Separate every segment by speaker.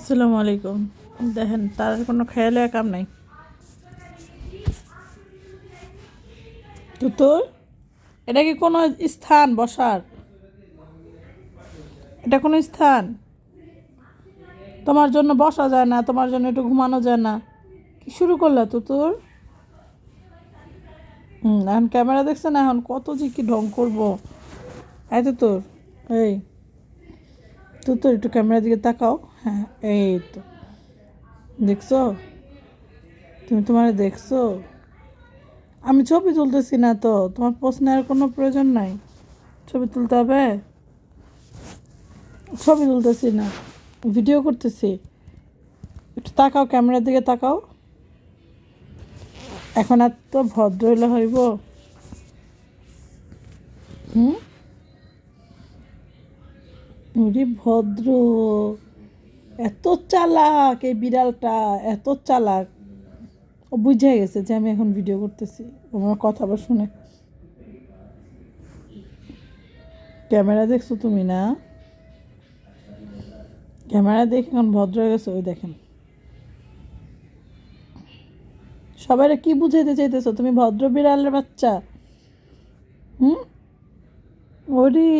Speaker 1: আসসালামু আলাইকুম। দেখেন, তার কোনো খেয়ালে কাম নাই। তো এটা কি কোনো স্থান বসার? এটা কোনো স্থান? তোমার জন্য বসা যায় না, তোমার জন্য একটু ঘুমানো যায় না। কি শুরু করলা তো তোর? হুম, এখন ক্যামেরা দেখছে না, এখন কত যে কি ঢং করব। এই তো তোর, এই। তো তোর একটু ক্যামেরার দিকে তাকাও। হ্যাঁ এই তো। দেখছ? তুমি তোমার দেখছ? আমি ছবি তুলতেছি না তো, তোমার প্রশ্নের কোনো প্রয়োজন নাই। ছবি তুলতে হবে? ছবি তুলতেছি না, ভিডিও করতেছি। একটু তাকাও, ক্যামেরার দিকে তাকাও। এখন আর তো ভদ্র হইলে হইব। হুম? ওরে ভদ্র, এত চালাক এই বিড়ালটা, এত চালাক। ও বুঝে গেছে যে আমি এখন ভিডিও করতেছি আমার কথা আবার শুনে। ক্যামেরা দেখছ তুমি না? ক্যামেরা দেখে এখন ভদ্র হয়ে গেছে, ওই দেখেন। সবাই কি বুঝাইতে চাইতেছো? তুমি ভদ্র বিড়ালের বাচ্চা। হুম? ওরে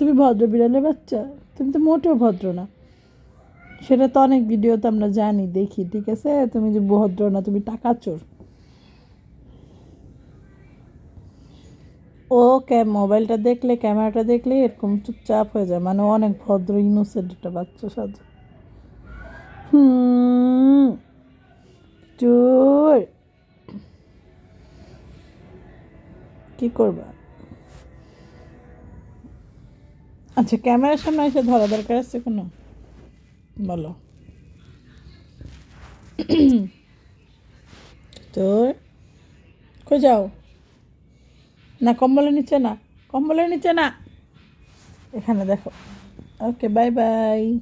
Speaker 1: তুমি ভদ্র বিড়ালের বাচ্চা? তুমি তো মোটেও ভদ্র না। সেটা তো অনেক ভিডিওতে আমরা জানি, দেখি, ঠিক আছে? তুমি যে ভদ্র না, তুমি টাকা চোর ও ক্যাম, মোবাইলটা দেখলে, ক্যামেরাটা দেখলে এরকম চুপচাপ হয়ে যায়। মানে অনেক ভদ্র ইনোসেন্ট একটা বাচ্চা সাজ। হুম, চোর। কি করবা? আচ্ছা ক্যামেরার সামনে এসে ধরা দরকার আছে কোনো? বলো। তোর? কই যাও? না, কম্বলের নিচে না। কম্বলের নিচে না। এখানে দেখো। Okay, bye bye.